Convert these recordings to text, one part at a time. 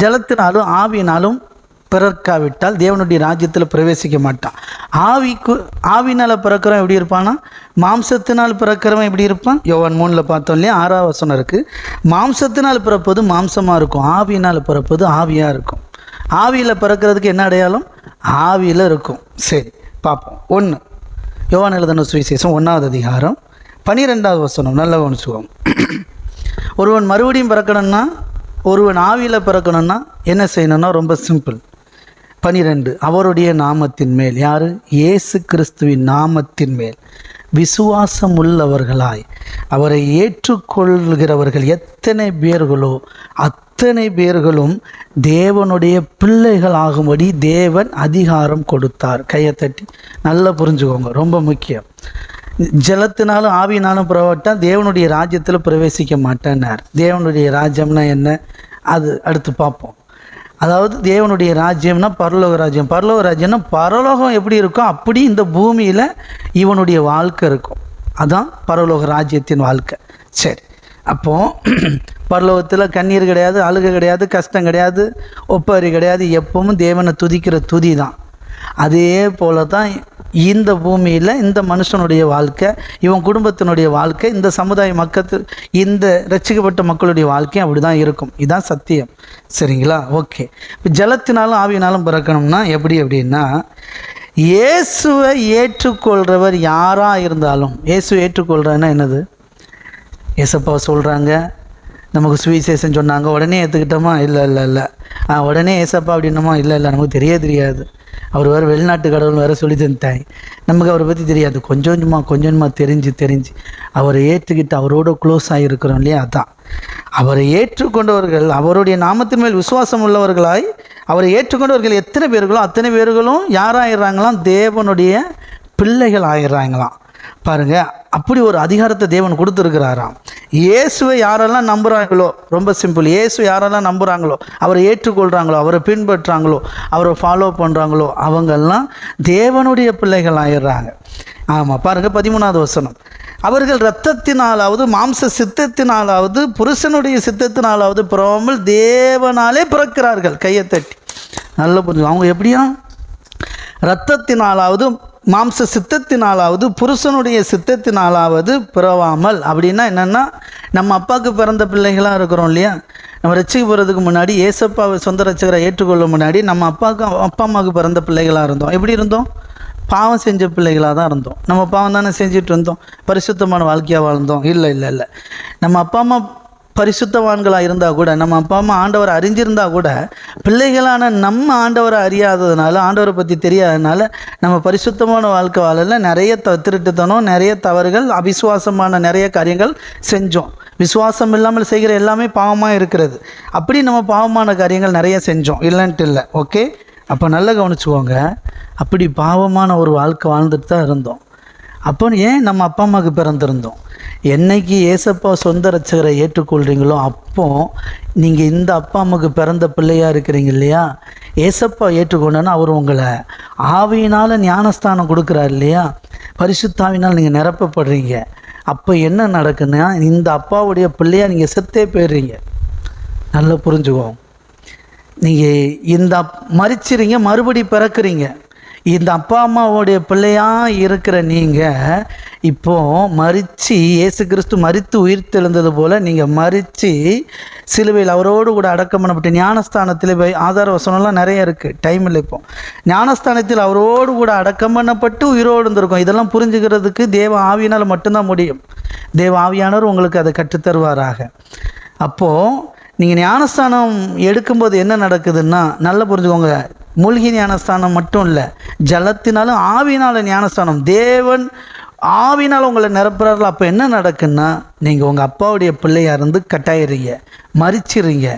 ஜலத்தினாலும் ஆவியினாலும் பிறக்காவிட்டால் தேவனுடைய ராஜ்யத்தில் பிரவேசிக்க மாட்டான். ஆவிக்கு ஆவினால் பிறக்கிறவன் எப்படி இருப்பான்னா மாம்சத்தினால் பிறக்கிறவன் எப்படி இருப்பான்? யோவான் மூணில் பார்த்தோம் இல்லையா? ஆறாவது வசனம் இருக்குது மாம்சத்தினால் பிறப்பது மாம்சமாக இருக்கும். ஆவியினால் பிறப்பது ஆவியாக இருக்கும். ஆவியில் பிறக்கிறதுக்கு என்ன அடையாளம்? ஆவியில் இருக்கும். சரி பார்ப்போம். ஒன்று யோவான் எழுதின சுவிசேஷம் ஒன்றாவது அதிகாரம் பனிரெண்டாவது வசனம். நல்ல கவனிச்சுக்கோங்க. ஒருவன் மறுபடியும் பிறக்கணும்னா ஒருவன் ஆவியில் பிறக்கணும்னா என்ன செய்யணும்னா ரொம்ப சிம்பிள் பனிரெண்டு அவருடைய நாமத்தின் மேல். யார்? இயேசு கிறிஸ்துவின் நாமத்தின் மேல். விசுவாசம் உள்ளவர்களாய் அவரை ஏற்றுக்கொள்கிறவர்கள் எத்தனை பேர்களோ அத்தனை பேர்களும் தேவனுடைய பிள்ளைகள் ஆகும்படி தேவன் அதிகாரம் கொடுத்தார். கையை தட்டி நல்லா புரிஞ்சுக்கோங்க ரொம்ப முக்கியம். ஜலத்தினாலும் ஆவியினாலும் புறப்பட்டால் தேவனுடைய ராஜ்யத்தில் பிரவேசிக்க மாட்டேன்னார். தேவனுடைய ராஜ்யம்னா என்ன? அது அடுத்து பார்ப்போம். அதாவது தேவனுடைய ராஜ்யம்னா பரலோக ராஜ்யம். பரலோக ராஜ்யம்னா பரலோகம் எப்படி இருக்கோ அப்படி இந்த பூமியில் இவனுடைய வாழ்க்கை இருக்கும். அதான் பரலோக ராஜ்யத்தின் வாழ்க்கை. சரி. அப்போது பரலோகத்தில் கண்ணீர் கிடையாது அழுகை கிடையாது கஷ்டம் கிடையாது ஒப்பாரி கிடையாது. எப்பவும் தேவனை துதிக்கிற துதி தான் அதே போல தான் இந்த பூமியில் இந்த மனுஷனுடைய வாழ்க்கை இவன் குடும்பத்தினுடைய வாழ்க்கை இந்த சமுதாய மக்கள் இந்த ரட்சிக்கப்பட்ட மக்களுடைய வாழ்க்கையும் அப்படி தான் இருக்கும். இதுதான் சத்தியம். சரிங்களா? ஓகே. இப்போ ஜலத்தினாலும் ஆவியினாலும் பிறக்கணும்னா எப்படி அப்படின்னா இயேசுவை ஏற்றுக்கொள்கிறவர் யாராக இருந்தாலும் இயேசுவை ஏற்றுக்கொள்கிறன்னா என்னது? இயேசப்பா சொல்கிறாங்க நமக்கு சுவிசேஷம் சொன்னாங்க உடனே ஏற்றுக்கிட்டோமா இல்லை இல்லை இல்லை. ஆ உடனே ஏசப்பா அப்படின்னோமா? இல்லை இல்லை நமக்கு தெரிய தெரியாது. அவர் வேறு வெளிநாட்டு கடவுள் வேறு சொல்லி தந்தாய் நமக்கு அவரை பற்றி தெரியாது. கொஞ்சம் கொஞ்சமாக கொஞ்சம் கொஞ்சமாக தெரிஞ்சு தெரிஞ்சு. அவரை ஏற்றுக்கிட்டு அவரோட க்ளோஸ் ஆகியிருக்கிறோம் இல்லையா? அதான். அவரை ஏற்றுக்கொண்டவர்கள் அவருடைய நாமத்தின் மேல் விசுவாசம் உள்ளவர்களாய் அவரை ஏற்றுக்கொண்டவர்கள் எத்தனை பேர்களோ அத்தனை பேர்களும் யாராகிறாங்களாம் தேவனுடைய பிள்ளைகள் ஆயிடுறாங்களாம் பாருங்கள் அப்படி ஒரு அதிகாரத்தை தேவன் கொடுத்துருக்கிறாராம். இயேசுவை யாரெல்லாம் நம்புகிறாங்களோ ரொம்ப சிம்பிள் இயேசு யாரெல்லாம் நம்புகிறாங்களோ அவரை ஏற்றுக்கொள்கிறாங்களோ அவரை பின்பற்றுறாங்களோ அவரை ஃபாலோ பண்ணுறாங்களோ அவங்கெல்லாம் தேவனுடைய பிள்ளைகள் ஆயிடுறாங்க ஆமாம் பாருங்கள் பதிமூணாவது வசனம். அவர்கள் இரத்தத்தினாலாவது மாம்ச சித்தத்தினாலாவது புருஷனுடைய சித்தத்தினாலாவது பிறவாமல் தேவனாலே பிறக்கிறார்கள் கையை தட்டி. நல்ல புரிஞ்சு அவங்க எப்படியா? இரத்தத்தினாலாவது மாம்ச சித்தத்தினாலாவது புருஷனுடைய சித்தத்தினாலாவது பிறவாமல். அப்படின்னா என்னென்னா நம்ம அப்பாவுக்கு பிறந்த பிள்ளைகளாக இருக்கிறோம் இல்லையா? நம்ம ரசிக்க போகிறதுக்கு முன்னாடி ஏசப்பாவை சொந்த ரசிகரை ஏற்றுக்கொள்ள முன்னாடி நம்ம அப்பாவுக்கு அப்பா அம்மாவுக்கு பிறந்த பிள்ளைகளாக இருந்தோம். எப்படி இருந்தோம்? பாவம் செஞ்ச பிள்ளைகளாக தான் இருந்தோம். நம்ம பாவம் தானே செஞ்சுட்டு இருந்தோம். பரிசுத்தமான வாழ்க்கையாக வாழ்ந்தோம். இல்லை இல்லை இல்லை. நம்ம அப்பா அம்மா பரிசுத்தவான்களாக இருந்தால் கூட நம்ம அப்பா அம்மா ஆண்டவரை அறிஞ்சிருந்தா கூட பிள்ளைகளான நம்ம ஆண்டவரை அறியாததுனால ஆண்டவரை பற்றி தெரியாததுனால நம்ம பரிசுத்தமான வாழ்க்கை வாழல. நிறைய த திருட்டுத்தனம் நிறைய தவறுகள் அவிசுவாசமான நிறைய காரியங்கள் செஞ்சோம். விசுவாசம் இல்லாமல் செய்கிற எல்லாமே பாவமாக இருக்கிறது. அப்படி நம்ம பாவமான காரியங்கள் நிறைய செஞ்சோம். இல்லைன்ட்டு இல்லை. ஓகே? அப்போ நல்லா கவனிச்சுக்கோங்க. அப்படி பாவமான ஒரு வாழ்க்கை வாழ்ந்துட்டு தான் இருந்தோம். அப்போ ஏன் நம்ம அப்பா அம்மாவுக்கு பிறந்திருந்தோம்? என்னைக்கு ஏசப்பா சொந்த ரச்சகரை ஏற்றுக்கொள்கிறீங்களோ அப்போ நீங்கள் இந்த அப்பா அம்மாவுக்கு பிறந்த பிள்ளையாக இருக்கிறீங்க இல்லையா? ஏசப்பா ஏற்றுக்கொண்டோன்னா அவர் உங்களை. ஆவியினால் ஞானஸ்தானம் கொடுக்குறாரு இல்லையா? பரிசுத்தாவினால் நீங்கள் நிரப்பப்படுறீங்க. அப்போ என்ன நடக்குன்னா இந்த அப்பாவுடைய பிள்ளையாக நீங்கள் செத்தே போயிடுறீங்க. நல்லா புரிஞ்சுக்கோம் நீங்கள் இந்த மறிச்சிறீங்க மறுபடி பிறக்கிறீங்க. இந்த அப்பா அம்மாவுடைய பிள்ளையா இருக்கிற நீங்கள் இப்போ மறித்து இயேசு கிறிஸ்து மறித்து உயிர் தெழுந்தது போல் நீங்கள் மறித்து சிலுவையில் அவரோடு கூட அடக்கம் பண்ணப்பட்டு ஞானஸ்தானத்தில் போய் ஆதார வசனம்லாம் நிறைய இருக்குது டைம் இல்லை இப்போ. ஞானஸ்தானத்தில் அவரோடு கூட அடக்கம் பண்ணப்பட்டு உயிரோடு இருந்திருக்கும். இதெல்லாம் புரிஞ்சுக்கிறதுக்கு தேவ ஆவியினால் மட்டும்தான் முடியும். தேவ ஆவியானவர் உங்களுக்கு அதை கற்றுத்தருவாராக. அப்போது நீங்கள் ஞானஸ்தானம் எடுக்கும்போது என்ன நடக்குதுன்னா நல்லா புரிஞ்சுக்கோங்க. மூழ்கி ஞானஸ்தானம் மட்டும் இல்லை ஜலத்தினாலும் ஆவினால ஞானஸ்தானம். தேவன் ஆவினால் உங்களை நிரப்புறார்கள் அப்போ என்ன நடக்குன்னா நீங்கள் உங்கள் அப்பாவுடைய பிள்ளையாக இருந்து கட்டாயிறீங்க மறிச்சிடுறீங்க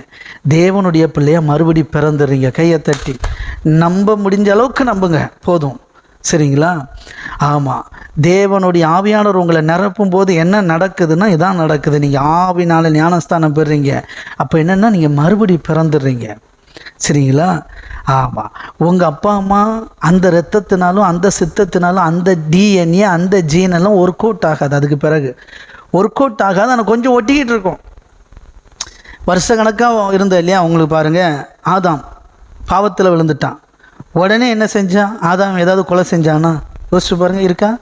தேவனுடைய பிள்ளையா மறுபடி பிறந்துடுறீங்க கையை தட்டி. நம்ப முடிஞ்ச அளவுக்கு நம்புங்க போதும். சரிங்களா? ஆமாம் தேவனுடைய ஆவியானவர் உங்களை நிரப்பும் போது என்ன நடக்குதுன்னா இதான் நடக்குது. நீங்கள் ஆவினால ஞானஸ்தானம் பெறுறீங்க. அப்போ என்னென்னா நீங்கள் மறுபடி பிறந்துடுறீங்க. சரிங்களா? ஆமாம் உங்கள் அப்பா அம்மா அந்த ரத்தத்தினாலும் அந்த சித்தத்தினாலும் அந்த டிஎன்ஏ அந்த ஜீனெல்லாம் ஒர்க் அவுட் ஆகாது. அதுக்கு பிறகு. ஒர்க் அவுட் ஆகாது. ஆனால் கொஞ்சம் ஒட்டிக்கிட்டு இருக்கும். வருஷ கணக்காக இருந்த இல்லையா உங்களுக்கு பாருங்கள் ஆதாம் பாவத்தில் விழுந்துட்டான். உடனே என்ன செஞ்சான்? ஆதாம் ஏதாவது கொலை செஞ்சானா? யோசிச்சு பாருங்கள் இருக்கா?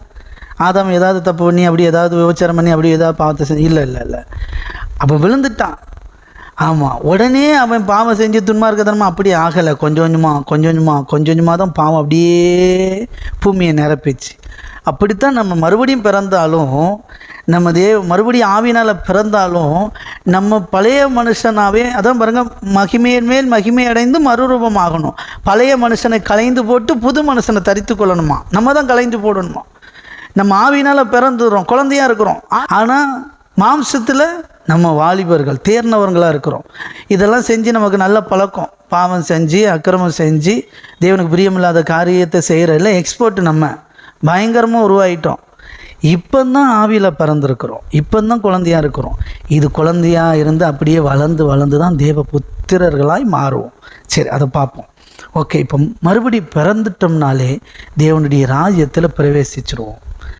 ஆதாம் ஏதாவது தப்பு பண்ணி அப்படி ஏதாவது விபச்சாரம் பண்ணி அப்படி ஏதாவது பாவத்தை செஞ்சு இல்லை இல்லை இல்லை. அப்போ விழுந்துட்டான். ஆமாம் உடனே அவன் பாவம் செஞ்சு துன்மார்க்கத்தனமாக அப்படி ஆகலை. கொஞ்சம் கொஞ்சமாக கொஞ்சம் கொஞ்சமாக கொஞ்சம் கொஞ்சமாக தான் பாவம் அப்படியே பூமியை நிரப்பிச்சு. அப்படித்தான் நம்ம மறுபடியும் பிறந்தாலும் நம்ம தேவ மறுபடியும் ஆவினால் பிறந்தாலும் நம்ம பழைய மனுஷனாவே அதான் பாருங்க மகிமையின் மேல் மகிமை அடைந்து மறுரூபமாகணும் பழைய மனுஷனை கலைந்து போட்டு புது மனுஷனை தரித்து கொள்ளணுமா? நம்ம தான் கலைந்து போடணுமா? நம்ம ஆவினால் பிறந்துடுறோம் குழந்தையா இருக்கிறோம். ஆனால் மாம்சத்தில் நம்ம வாலிபர்கள் தேர்னவர்களாக இருக்கிறோம். இதெல்லாம் செஞ்சு நமக்கு நல்ல பழக்கம். பாவம் செஞ்சு அக்கிரமம் செஞ்சு தேவனுக்கு பிரியமில்லாத காரியத்தை செய்கிறதில்ல எக்ஸ்பர்ட் நம்ம. பயங்கரமாக உருவாயிட்டோம். இப்போ தான் ஆவியில் பிறந்திருக்கிறோம். இப்போ தான் குழந்தையா இருக்கிறோம். இது குழந்தையாக இருந்து அப்படியே வளர்ந்து வளர்ந்து தான் தேவ புத்திரர்களாய் மாறுவோம். சரி அதை பார்ப்போம். ஓகே இப்போ மறுபடி பிறந்துட்டோம்னாலே தேவனுடைய ராஜ்யத்தில் பிரவேசிச்சிருவோம்.